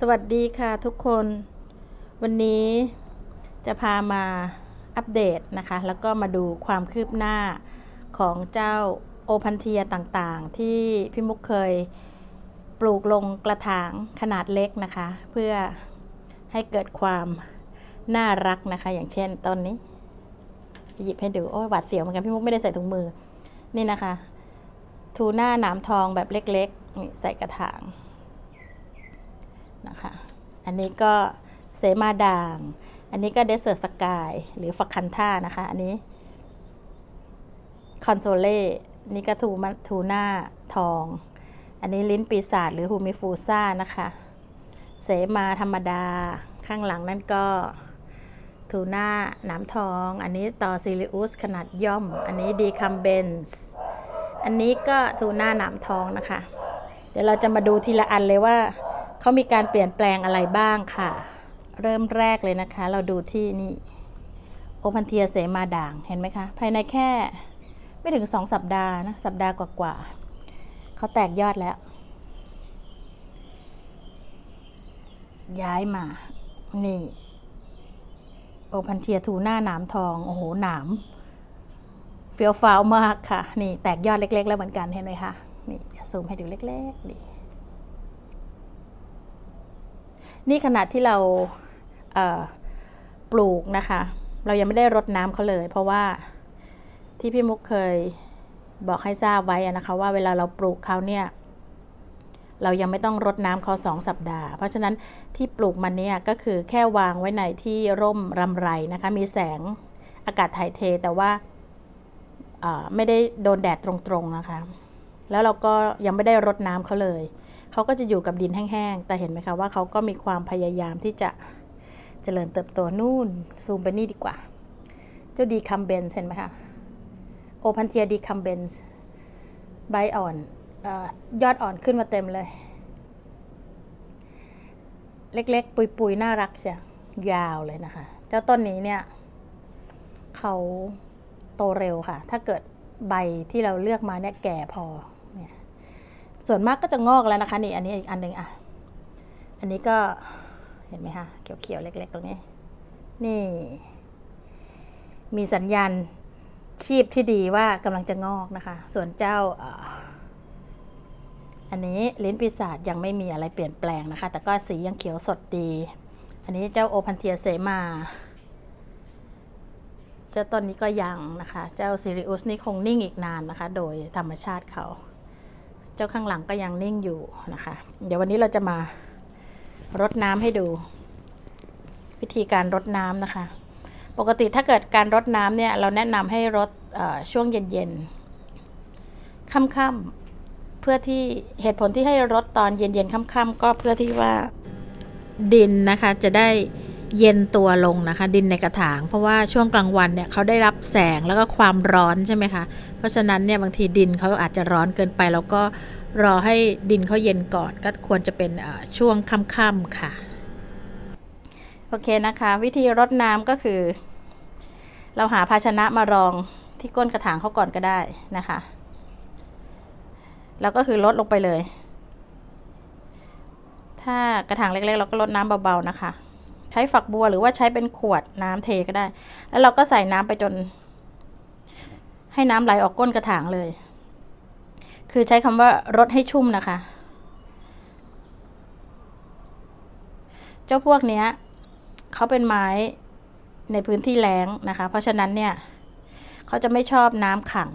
สวัสดีค่ะทุกคน วันนี้จะพามาอัปเดตนะคะ แล้วก็มาดูความคืบหน้าของเจ้าโอพันเทียต่างๆ ที่พี่มุกเคยปลูกลงกระถางขนาดเล็กนะคะ เพื่อให้เกิดความน่ารักนะคะ อย่างเช่นต้นนี้ หยิบให้ดู โอ้ยหวาดเสียวเหมือนกันพี่มุกไม่ได้ใส่ถุงมือ นี่นะคะ ทูน่าหนามทองแบบเล็กๆนี่ใส่กระถาง นะคะ อันนี้ก็เสมาด่าง อันนี้ก็เดสเซอร์สกายหรือฟักคันท่านะคะ อันนี้คอนโซเล่นี่ก็ทูมาทูน่าทอง อันนี้ลิ้นปีศาจหรือฮูมิฟูซ่านะคะ เสมาธรรมดา ข้างหลังนั่นก็ทูน่าหนามทอง อันนี้ต่อซิลิอุสขนาดย่อม อันนี้ดีคัมเบนส์อันนี้ก็ทูน่าหนามทองนะคะ เดี๋ยวเราจะมาดูทีละอันเลยว่า เขามีการเปลี่ยนแปลงอะไรบ้างค่ะ เริ่มแรกเลยนะคะ เราดูที่นี่โอพันเทียเสมาด่างเห็นไหมคะ ภายในแค่ไม่ถึงสองสัปดาห์นะ สัปดาห์กว่าๆเขาแตกยอดแล้ว ย้ายมา นี่ โอพันเทียทูหน้าหนามทอง โอ้โหหนามเฟี้ยวฟ้าวมากค่ะ นี่แตกยอดเล็ก ๆ แล้วเหมือนกันเห็นไหมคะ นี่ซูมให้ดูเล็ก ๆ ดี นี่ขนาดที่เราเปลูกนะคะ เรายังไม่ได้รดน้ำเขาเลย เพราะว่าที่พี่มุกเคยบอกให้ทราบไว้นะคะ ว่าเวลาเราปลูกเขาเนี่ย เรายังไม่ต้องรดน้ำเขาสองสัปดาห์ เพราะฉะนั้นที่ปลูกมันเนี่ยก็คือแค่วางไว้ในที่ร่มรำไรนะคะ มีแสงอากาศถ่ายเทแต่ว่าไม่ได้โดนแดดตรงๆนะคะ แล้วเราก็ยังไม่ได้รดน้ำเขาเลย เขาก็จะอยู่กับดินแห้งๆ แต่เห็นไหมคะว่าเขาก็มีความพยายามที่จะเจริญเติบโตนู่น ซูมไปนี่ดีกว่า เจ้าดีคัมเบนเห็นไหมคะโอพันเทียดีคัมเบนใบอ่อนอยอดอ่อนขึ้นมาเต็มเลย เล็กๆ ปุยๆ น่ารักเชียาวเลยนะคะ เจ้าต้นนี้เนี่ยเขาโตเร็วค่ะ ถ้าเกิดใบที่เราเลือกมาเนี่ยแก่พอเนี่ย ส่วนมากก็จะงอกแล้วนะคะนี่อันนี้อีกอันหนึ่งอะ อันนี้ก็เห็นไหมคะเขียวๆเล็ก ๆ ตรงนี้ นี่ มีสัญญาณชีพที่ดีว่ากำลังจะงอกนะคะ ส่วนเจ้าอันนี้ลิ้นปีศาจยังไม่มีอะไรเปลี่ยนแปลงนะคะ แต่ก็สียังเขียวสดดี อันนี้เจ้าโอพันเทียเสมา เจ้าต้นนี้ก็ยังนะคะ เจ้าซิริอุสนี่คงนิ่งอีกนานนะคะ โดยธรรมชาติเขา เจ้าข้างหลังก็ยังนิ่งอยู่นะคะ เดี๋ยววันนี้เราจะมารดน้ำให้ดู วิธีการรดน้ำนะคะ ปกติถ้าเกิดการรดน้ำเนี่ย เราแนะนำให้รดช่วงเย็นๆค่ำๆเพื่อที่เหตุผลที่ให้รดตอนเย็นๆค่ำๆก็เพื่อที่ว่าดินนะคะจะได้ เย็นตัวลงนะคะ ดินในกระถาง เพราะว่าช่วงกลางวันเนี่ยเขาได้รับแสงแล้วก็ความร้อนใช่ไหมคะ เพราะฉะนั้นเนี่ยบางทีดินเขาอาจจะร้อนเกินไป แล้วก็รอให้ดินเขาเย็นก่อน ก็ควรจะเป็นช่วงค่ำๆค่ะ โอเคนะคะ วิธีรดน้ำก็คือ เราหาภาชนะมารองที่ก้นกระถางเขาก่อนก็ได้นะคะ แล้วก็คือลดลงไปเลย ถ้ากระถางเล็กๆ เราก็ลดน้ำเบาๆนะคะ ช้ฝักบัวหรือว่าใช้เป็นขวดน้ำเทก็ได้ แล้วเราก็ใส่น้ำไปจน ให้น้ำไหลออกก้นกระถางเลย คือใช้คำว่ารดให้ชุ่มนะคะ เจ้าพวกเนี้ยเขาเป็นไม้ในพื้นที่แล้งนะคะ เพราะฉะนั้นเนี่ยเขาจะไม่ชอบน้ำขัง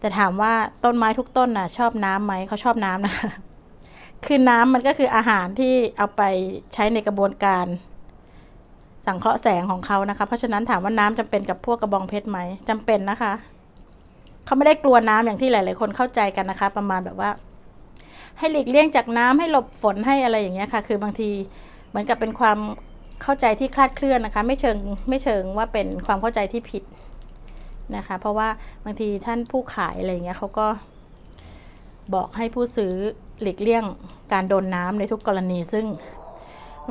แต่ถามว่าต้นไม้ทุกต้นน่ะ ชอบน้ำไหมเขาชอบน้ำนะคะคือน้ำมันก็คืออาหารที่เอาไปใช้ในกระบวนการ สังเคราะห์แสงของเขานะคะ เพราะฉะนั้นถามว่าน้ำจำเป็นกับพวกกระบองเพชรไหมจำเป็นนะคะ เขาไม่ได้กลัวน้ำอย่างที่หลาย ๆ คนเข้าใจกันนะคะ ประมาณแบบว่า ให้หลีกเลี่ยงจากน้ำให้หลบฝนให้อะไรอย่างเงี้ยค่ะ คือบางทีเหมือนกับเป็นความเข้าใจที่คลาดเคลื่อนนะคะ ไม่เชิงไม่เชิงว่าเป็นความเข้าใจที่ผิดนะคะ เพราะว่าบางทีท่านผู้ขายอะไรเงี้ยเขาก็บอกให้ผู้ซื้อหลีกเลี่ยงการโดนน้ำในทุกกรณีซึ่ง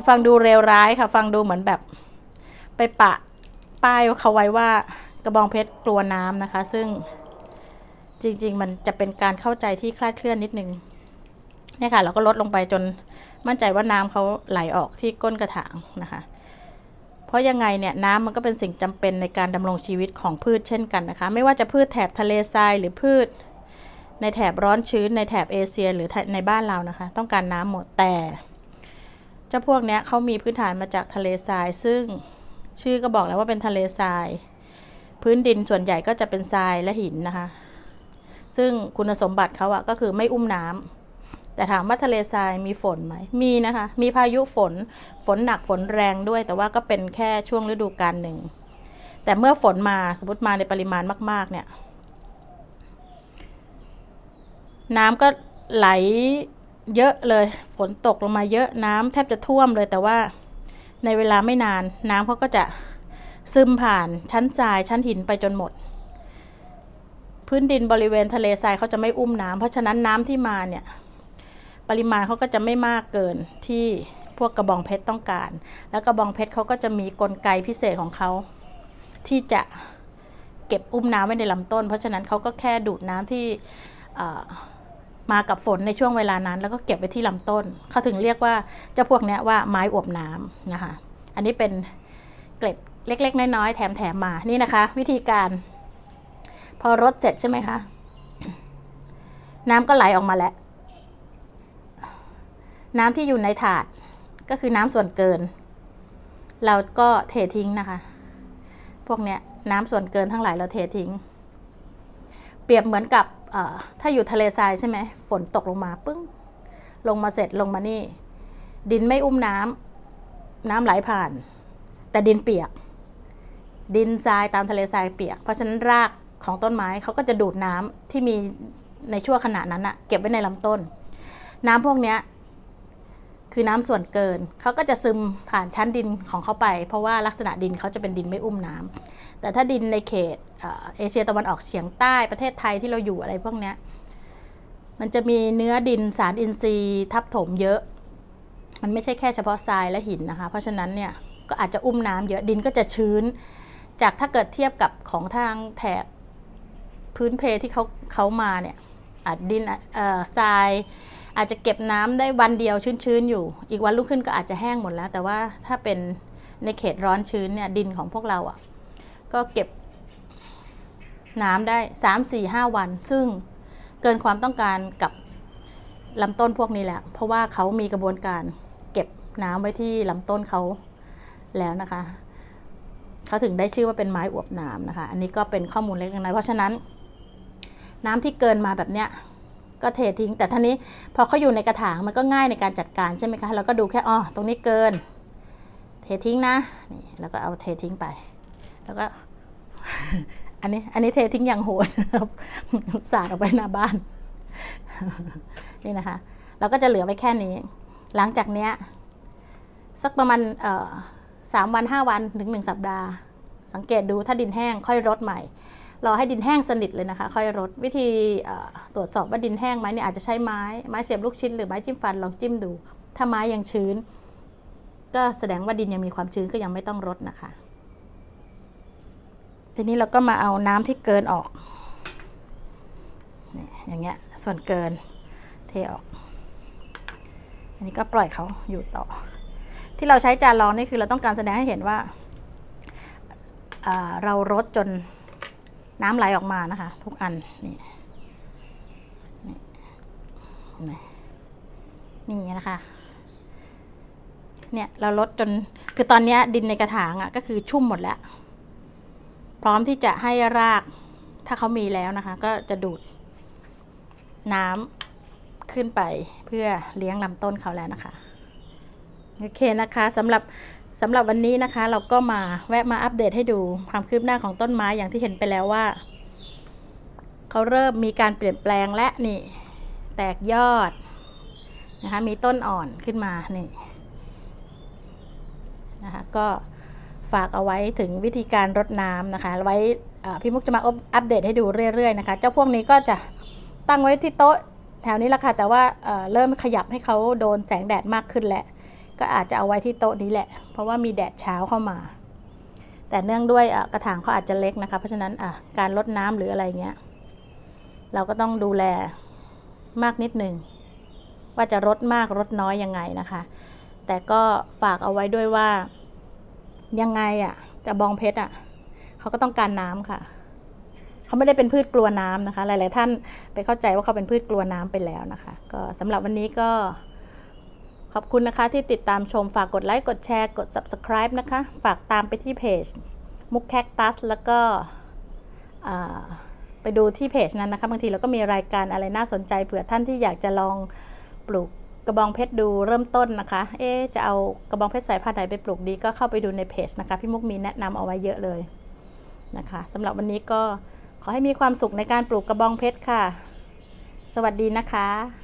ฟังดูเร็วร้ายค่ะ ฟังดูเหมือนแบบ ไปปะป้ายเขาไว้ว่ากระบองเพชรกลัวน้ำนะคะ ซึ่งจริง ๆ มันจะเป็นการเข้าใจที่คลาดเคลื่อนนิดนึงเนี่ยค่ะ เราก็ลดลงไปจนมั่นใจว่าน้ำเขาไหลออกที่ก้นกระถางนะคะ เพราะยังไงเนี่ยน้ำมันก็เป็นสิ่งจำเป็นในการดำรงชีวิตของพืชเช่นกันนะคะ ไม่ว่าจะพืชแถบทะเลทรายหรือพืช ในแถบร้อนชื้น ในแถบเอเชีย หรือในบ้านเรานะคะ ต้องการน้ำหมดแต่เจ้าพวกเนี้ยเขามีพื้นฐานมาจากทะเลทรายซึ่ง ชื่อก็บอกแล้วว่าเป็นทะเลทราย พื้นดินส่วนใหญ่ก็จะเป็นทรายและหินนะคะ ซึ่งคุณสมบัติเขาอะก็คือไม่อุ้มน้ำแต่ถามว่าทะเลทรายมีฝนไหม มีนะคะ มีพายุฝน ฝนหนักฝนแรงด้วย แต่ว่าก็เป็นแค่ช่วงฤดูกาลหนึ่ง แต่เมื่อฝนมาสมมติมาในปริมาณมาก ๆ เนี่ย น้ำก็ไหลเยอะเลย ฝนตกลงมาเยอะน้ำแทบจะท่วมเลยแต่ว่า ในเวลาไม่นานน้ำเขาก็จะซึมผ่านชั้นทรายชั้นหินไปจนหมด พื้นดินบริเวณทะเลทรายเขาจะไม่อุ้มน้ำเพราะฉะนั้นน้ำที่มาเนี่ยปริมาณเขาก็จะไม่มากเกินที่พวกกระบองเพชรต้องการ แล้วกระบองเพชรเขาก็จะมีกลไกพิเศษของเขาที่จะเก็บอุ้มน้ำไว้ในลำต้น เพราะฉะนั้นเขาก็แค่ดูดน้ำที่ มากับฝนในช่วงเวลานั้น แล้วก็เก็บไว้ที่ลำต้น เขาถึงเรียกว่าเจ้าพวกนี้ว่าไม้อวบน้ำนะคะ อันนี้เป็นเกล็ดเล็ก ๆ น้อยๆแถมๆมา นี่นะคะ วิธีการ พอรดเสร็จใช่ไหมคะ น้ำก็ไหลออกมาแล้ว น้ำที่อยู่ในถาดก็คือน้ำส่วนเกิน เราก็เททิ้งนะคะ พวกเนี้ยน้ำส่วนเกินทั้งหลายเราเททิ้ง เปรียบเหมือนกับ ถ้าอยู่ทะเลทรายใช่ไหมฝนตกลงมาปึ้ง ลงมาเสร็จลงมานี่ ดินไม่อุ้มน้ำน้ำไหลผ่าน แต่ดินเปียก ดินทรายตามทะเลทรายเปียก เพราะฉะนั้นรากของต้นไม้เขาก็จะดูดน้ำที่มีในช่วงขณะนั้นอะเก็บไว้ในลำต้น น้ำพวกเนี้ย คือน้ำส่วนเกินเขาก็จะซึมผ่านชั้นดินของเขาไป เพราะว่าลักษณะดินเขาจะเป็นดินไม่อุ้มน้ำแต่ถ้าดินในเขตเอเชียตะวันออกเฉียงใต้ประเทศไทยที่เราอยู่อะไรพวกนี้มันจะมีเนื้อดินสารอินทรีย์ทับถมเยอะ มันไม่ใช่แค่เฉพาะทรายและหินนะคะ เพราะฉะนั้นเนี่ยก็อาจจะอุ้มน้ำเยอะดินก็จะชื้น จากถ้าเกิดเทียบกับของทางแถบพื้นเพที่เขาเขามาเนี่ยอาจดินทราย อาจจะเก็บน้ำได้วันเดียวชื้นๆอยู่ อีกวันรุ่งขึ้นก็อาจจะแห้งหมดแล้ว แต่ว่าถ้าเป็นในเขตร้อนชื้นเนี่ยดินของพวกเราอะ่ะก็เก็บน้ำได้สามสี่ห้าวัน ซึ่งเกินความต้องการกับลำต้นพวกนี้แหละ เพราะว่าเขามีกระบวนการเก็บน้ำไว้ที่ลำต้นเขาแล้วนะคะเขาถึงได้ชื่อว่าเป็นไม้อวบน้ำนะคะ อันนี้ก็เป็นข้อมูลเล็กน้อยเพราะฉะนั้น น้ำที่เกินมาแบบเนี้ย ก็เททิ้ง แต่ท่านี้พอเขาอยู่ในกระถางมันก็ง่ายในการจัดการใช่ไหมคะเราก็ดูแค่อ๋อตรงนี้เกิน เททิ้งนะนี่แล้วก็เอาเททิ้งไป แล้วก็อันนี้อันนี้เททิ้งอย่างโหดสาดออกไปหน้าบ้านนี่นะคะ เราก็จะเหลือไว้แค่นี้ หลังจากเนี้ยสักประมาณสามวันห้าวันถึงหนึ่งสัปดาห์ สังเกตดูถ้าดินแห้งค่อยรดใหม่ รอให้ดินแห้งสนิทเลยนะคะ ค่อยรดวิธีตรวจสอบว่าดินแห้งไหมเนี่ยอาจจะใช้ไม้ไม้เสียบลูกชิ้นหรือไม้จิ้มฟันลองจิ้มดู ถ้าไม้ยังชื้น ก็แสดงว่าดินยังมีความชื้นก็ยังไม่ต้องรดนะคะ ทีนี้เราก็มาเอาน้ำที่เกินออกอย่างเงี้ยส่วนเกินเทออก อันนี้ก็ปล่อยเขาอยู่ต่อ ที่เราใช้จานรองนี่คือเราต้องการแสดงให้เห็นว่า เรารดจน น้ำไหลออกมานะคะ ทุกอันนี่นี่นี่นะคะ เนี่ยเราลดจนคือตอนนี้ดินในกระถางอะ่ะก็คือชุ่มหมดแล้ว พร้อมที่จะให้รากถ้าเขามีแล้วนะคะ ก็จะดูดน้ำขึ้นไปเพื่อเลี้ยงลำต้นเขาแล้วนะคะ โอเคนะคะสำหรับ สำหรับวันนี้นะคะ เราก็มาแวะมาอัปเดตให้ดูความคืบหน้าของต้นไม้อย่างที่เห็นไปแล้วว่าเขาเริ่มมีการเปลี่ยนแปลงและนี่ แตกยอดนะคะมีต้นอ่อนขึ้นมานี่นะคะก็ฝากเอาไว้ถึงวิธีการรดน้ำนะคะ ไว้พี่มุกจะมาอัปเดตให้ดูเรื่อยๆนะคะ เจ้าพวกนี้ก็จะตั้งไว้ที่โต๊ะแถวนี้แหละค่ะแต่ว่าเริ่มขยับให้เขาโดนแสงแดดมากขึ้นแหละ ก็อาจจะเอาไว้ที่โต๊ะนี้แหละ เพราะว่ามีแดดเช้าเข้ามา แต่เนื่องด้วยกระถางเขาอาจจะเล็กนะคะ เพราะฉะนั้นการลดน้ำหรืออะไรเงี้ย เราก็ต้องดูแลมากนิดหนึ่งว่าจะรดมากรดน้อยยังไงนะคะ แต่ก็ฝากเอาไว้ด้วยว่ายังไงอะ่ะ จะบองเพชรอะเขาก็ต้องการน้ำค่ะเขาไม่ได้เป็นพืชกลัวน้ำนะคะ หลาย ๆ ท่านไปเข้าใจว่าเขาเป็นพืชกลัวน้ำไปแล้วนะคะ ก็สำหรับวันนี้ก็ ขอบคุณนะคะที่ติดตามชมฝากกดไลค์ กดแชร์ กด subscribe นะคะ ฝากตามไปที่เพจมุกแคคตัสแล้วก็ไปดูที่เพจนั้นนะคะ บางทีเราก็มีรายการอะไรน่าสนใจเผื่อท่านที่อยากจะลองปลูกกระบองเพชรดูเริ่มต้นนะคะ เอ๊ะจะเอากระบองเพชรสายพันธุ์ไหนไปปลูกดีก็เข้าไปดูในเพจนะคะ พี่มุกมีแนะนำเอาไว้เยอะเลยนะคะสำหรับวันนี้ก็ขอให้มีความสุขในการปลูกกระบองเพชรค่ะ สวัสดีนะคะ